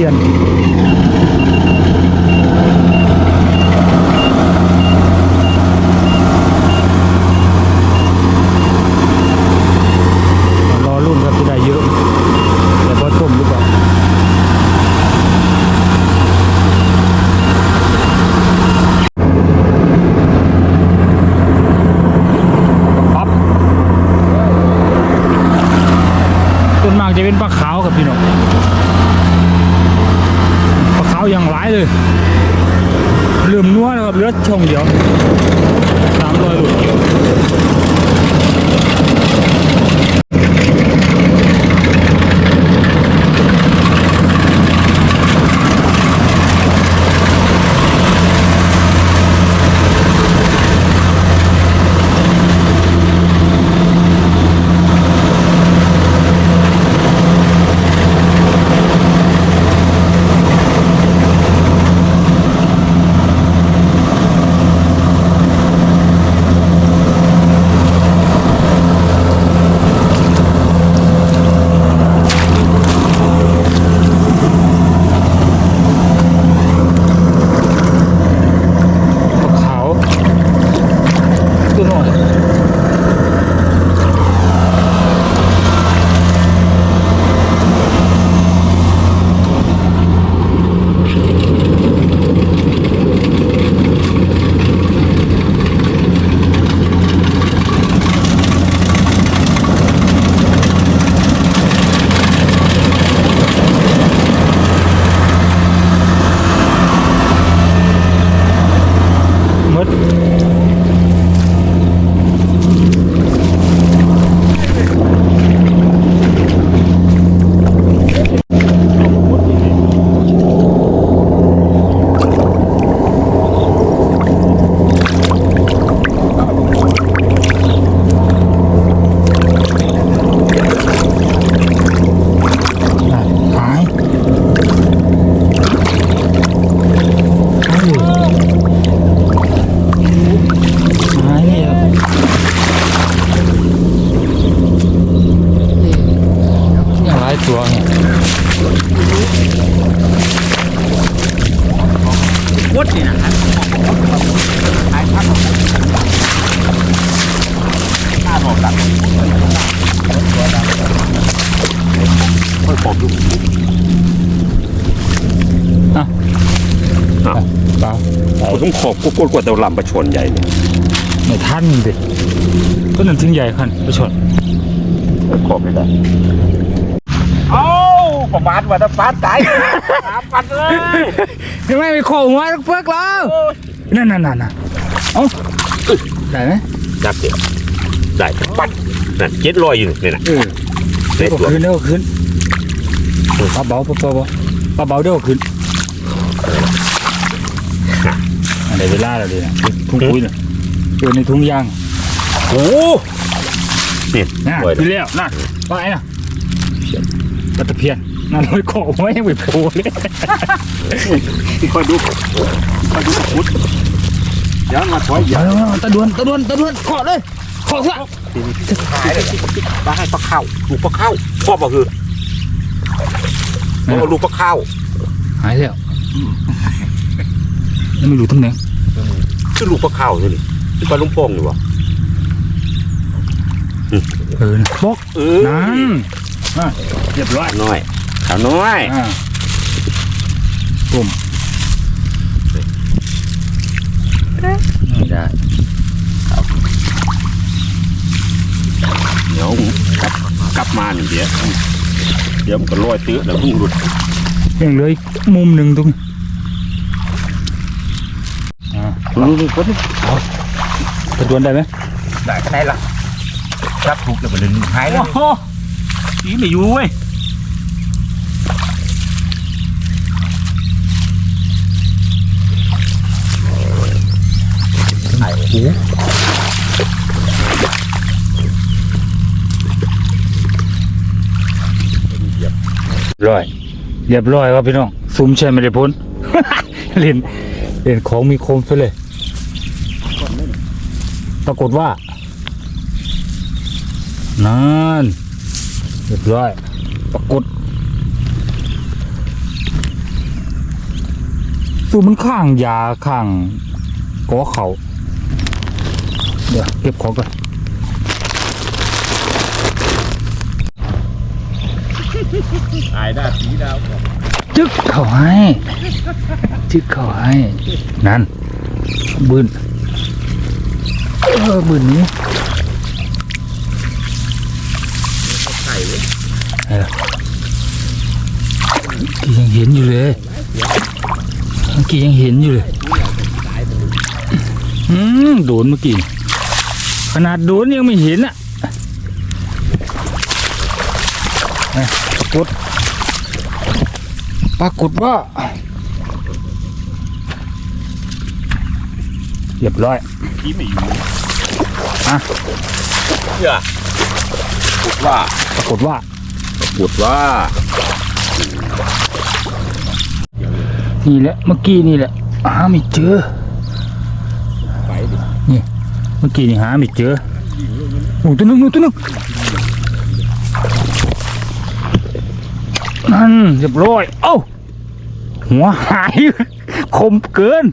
ียนรอรุ่นครับจะได้เยอะ แต่พอต้มหรือเปล่าปั๊บต้นมากจะเป็นปลาขาวครับพี่น้อง อย่างหลายเลยลืมนัวนะครับเลือดชงเดียวสามรอยหลูก องขอบกูกลัวแต่ลำประชนใหญ่เนี่ยไม่ทันดิก็นั่นถึงใหญ่ขันไปชนขอบไม่ได้เอ้าประมาทว่าถ้าฟาดตายสามปัดเลยทำไมไม่โค้งหัวเพิกแล้วนั่นนั่นนั่นน่ะเอ้าได้ไหมจับเดี๋ยวได้ปัดนั่นเจ็ดรอยอยู่นี่นะเออในเดี๋ยวตัวก็ขึ้นเดี๋ยวก็ขึ้นปลาเบาปลาเบาปลาเบาเดี๋ยวก็ขึ้น อันไหนเวลาแล้วดินะทุ่งปุ๋ยเนี่ยเออในทุ่งยางโอ้นี่น่ะรอยขึ้นแล้วน่ะไปน่ะปลาตะเพียนนั่นลอยคอไว้ยังไม่โผล่เลยคอยดูคอยดูพุทธเดี๋ยวมาถอยเหยียบมาแล้วตะดวนตะดวนตะดวนขอเลยขอซะหายเลยมาให้ปลาเข้าลูกปลาเข้าพ่อบอกคือพ่อลูกปลาเข้าหายแล้วแล้วไม่รู้ตำแหน่ง คือลูกปลาเข้านี่นี่ปลาลุงโป่งอยู่วะเออนะบอกเออนั่นอะเรียบร้อยน้อยขาวน้อยอ่าต้มไม่ได้เดี๋ยวกลับกลับมาหนึ่งเดี๋ยวเดี๋ยวมันก็ลอยตื้อแล้วเพิ่งหลุดยังเหลยมุมหนึ่งตรง นี้อ่ารู้รู้ก็ตะดวนได้ไหมได้ก็ได้ละรับถูกแล้วมันเลยหายแล้วนี่ไม่อยู่เว้ยโอ้โหร้อยเรียบร้อยครับพี่น้องซูมใช่ไม่ได้พ้นเล่นเล่นของมีคมไปเลย ปรากฏว่านั่นเรียบร้อยปรากฏสูมันข้างยาข้างกอเขาเดี๋ยวเก็บของก่อนตายได้สีดาวจึ๊กเขาให้ จึ๊กเขาให้ นั่นบืน เออบืนนี้ไข่เลยกี่ยังเห็นอยู่เลยเมื่อกี้ยังเห็นอยู่เลย อืมโดนเมื่อกี้ ขนาดโดนยังไม่เห็นอะเอ้ยปรากฏปรากฏว่าเรียบร้อยขี้ไม่ อยู่อะเชื่อพูดว่าปรากฏว่าพูดว่า นี่แหละ เมื่อกี้นี่แหละหาไม่เจอไปดิเมื่อกี้นี่หาไม่เจอโอ้ตัวหนึงตัวหนึงนั่นเรียบร้อย เอ้า หัวหาย คมเกิน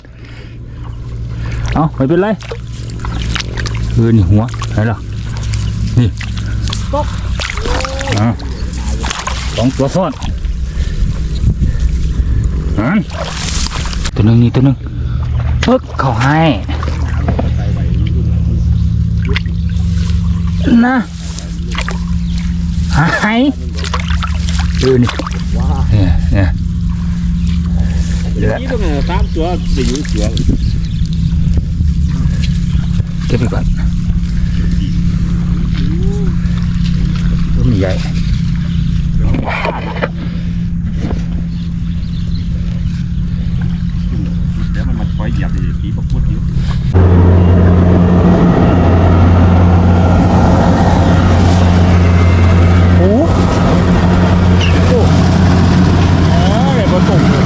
เอาไม่เป็นไร เออนี่หัวไหนล่ะนี่อะสองตัวซ้อนนั่นตัวหนึงนี่ตัวหนึงปึ๊กเขาให้นะหายเออนี่เนี่ยเนี่ยเดี๋ยวนี่ต้องตามตัวไปอยู่เสือเก็บไปก่อนตัว มใหญ่เดี๋ยวมันมาคอยเหยียบดิขี้ประพุดอยู่ โอ้โอ้อะไรมาตกเลย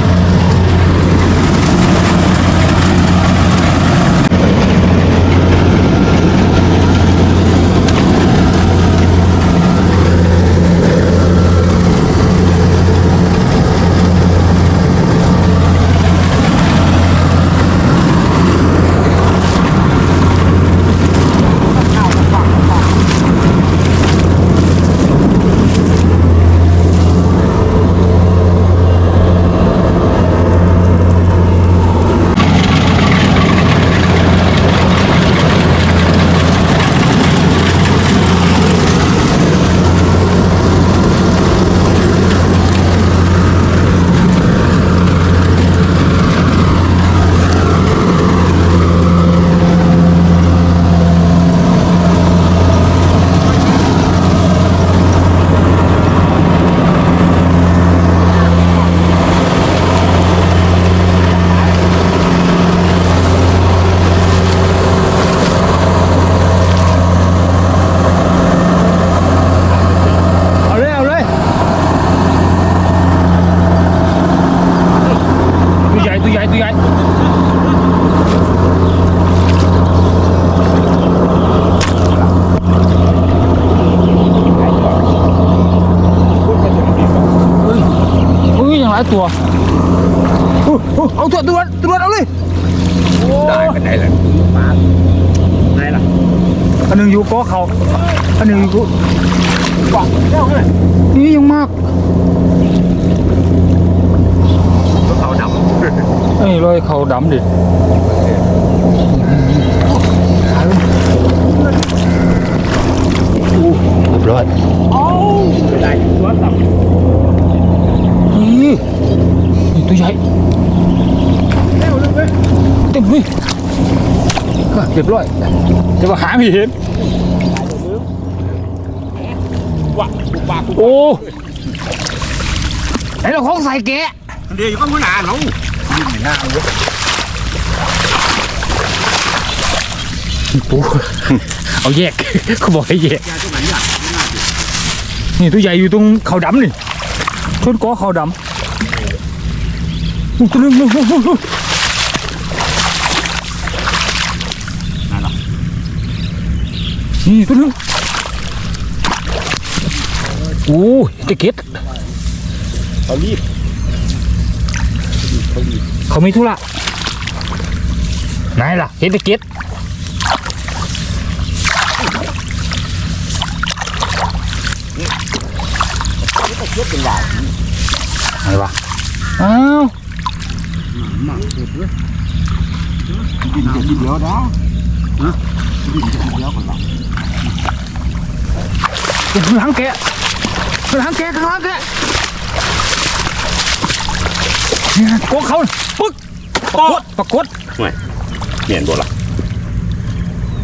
เอาเลย เอาเลย ตัวใหญ่ ตัวใหญ่ ตัวใหญ่ เฮ้ยเฮ้ยยังหลายตัวอุ๊ยอุ๊ยเอาตัวตัวตัวเอาเลยได้กันไหนล่ะมาไหนล่ะอันหนึ่งอยู่กอเขาอันหนึ่งอยู่บอกเจ้าเลยนี่ยังมากตัวเขาดำไอ้รอยเขาดำดิอู้เรียบร้อยโอ้ได้ตัวดำ นี่นี่ตัวใหญ่เร็วเลยเว้ยเต็มเลยอะเรียบร้อยแต่ว่าหาไม่เห็นว่ะกูปากกูโอ้ไหนเราของใส่แกะเดี๋ยวอยู่ข้างหน้าน้องยิ่งหน้าเว้ยปูเอาแยกเขาบอกให้แยกยาตัวไหนเนี่ยนี่ตัวใหญ่อยู่ตรงเขาดำนี่ชนกอเขาดอู้ ตัวหนึงลูกลูกลูกลูกนั่นหรอนี่ตัวหนึงโอ้ยตะเก็ดเขารีบเขารีบเขามีธุระไหนล่ะเห็นตะเก็ดเขาก็เยอะเป็นหลายไหนวะอ้าว หนักสุดเลยดินจะเดียวนะฮะดินจะเดียวกันหรอข้างหลังแกะข้างหลังแกะข้างหลังแกะนี่นะโกเขาปึ๊กปรากฏปรากฏเมียนบ่ล่ะ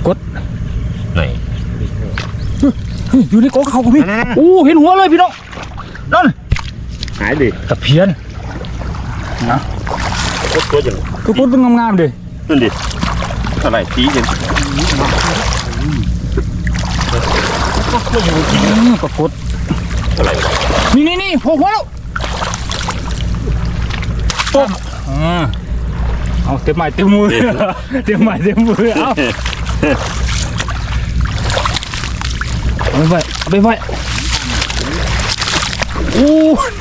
กดไหนเฮ้ยอยู่ในโกเขาผมพี่นั่นๆๆโอ้เห็นหัวเลยพี่น้องนั่นหายดิตะเพียนโค ตรตัวจังก็กดเป็นงามๆดินั่นดิอะไรตีจังก็อยู่ที่อืมปรากฏอะไรนี่นี่นี่โผล่หัวแล้วต้มอ่าเอาเต็มไม้เต็มมือเต็มไม้เต็มมือเอาเอาไปไว้เอาไปไว้โอ้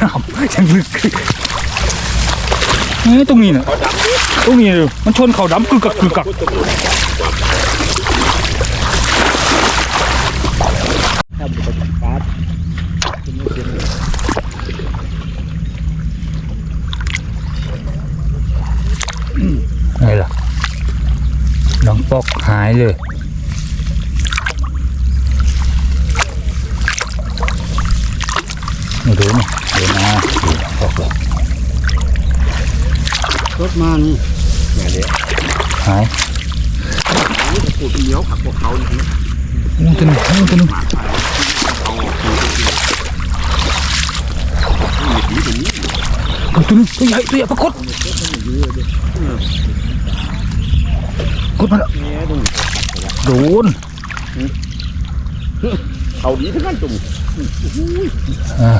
น้ำยังลึก เอ้ยตรงนี้นะตรงนี้น่ะมันชนเขาดำกึกกักกึกกักนปาดไงล่ะน้องปอกหายเลยดูนี่เดี๋ยวนะดูน้องปอกเลย ร ถมานี่แม่เดี๋ยวหายปูดเหนียวขับพวกเขาอย่างนี้อู้ตัวหนึงอู้ตัวหนึงมาเอาปูดนี่ตรงนี้อู้ตัวหนึงตัวใหญ่ตัวใหญ่ปรากฏกดมาแล้วแม่ตรงนี้โดนเขาดีทั้งนั้นจุ่มอ่า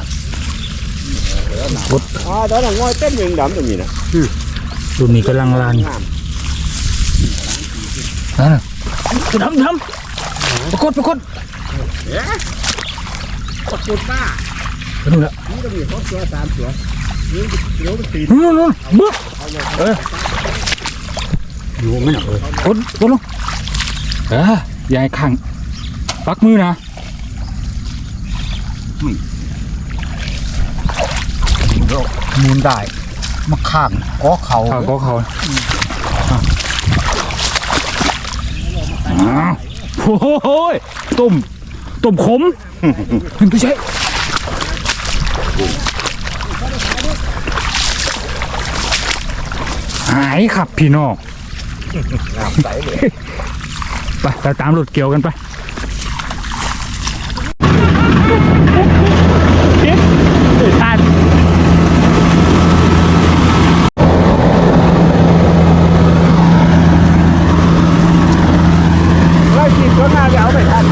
อ่าตอนนั้นงอยเต้นเมืองดำตรงนี้นะ ตัวนี้กำลังลานงามนั่นน่ะตัวดำดำปรากฏปรากฏเอ๊ะปรากฏว่าไปนู่นละนี่ตรงนี้เขาตัวสามตัวนี่เดี๋ยวมันตีนู่นนู่นนู่นบึ๊บเอออยู่ไม่หนักเลยกดกดลงเออยายขังปักมือนะมูนได้ มาข้างก็เขาเขาก็เขาอ้าวโอ้โหยต้มต้มขมไม่ใช่หายครับพี่น้องงามใสเลยไปไปตามรถเกี่ยวกันไปทัน ไล่ขีดก็น่าจะ เอาไปทัน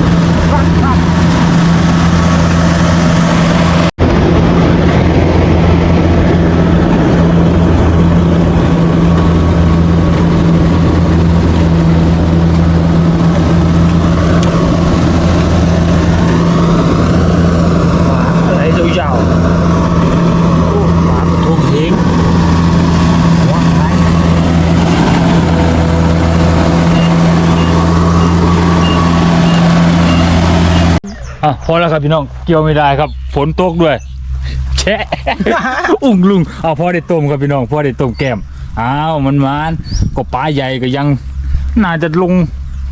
อะไรยาวๆโอ้หมาเป็นทุ่งเฮง อะพอแล้วครับพี่น้องเกี่ยวไม่ได้ครับ ฝนตกด้วยแชะ อุ่งลุงเอาพอได้ต้มครับพี่น้องพอได้ต้มแก้มอ้าวมันมานก็ปลาใหญ่ก็ยังน่าจะลง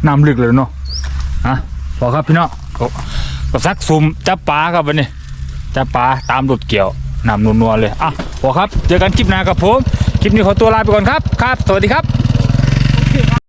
น้ำลึกเลยเนาะอะพอครับพี่น้องก็ก็ซักซุ่มจับปลาครับวันนี้จะปลาตามรถเกี่ยวนำนัวๆเลยอะพอครับเจอกันคลิปหน้ากับผมคลิปนี้ขอตัวลาไปก่อนครับครับ สวัสดีครับ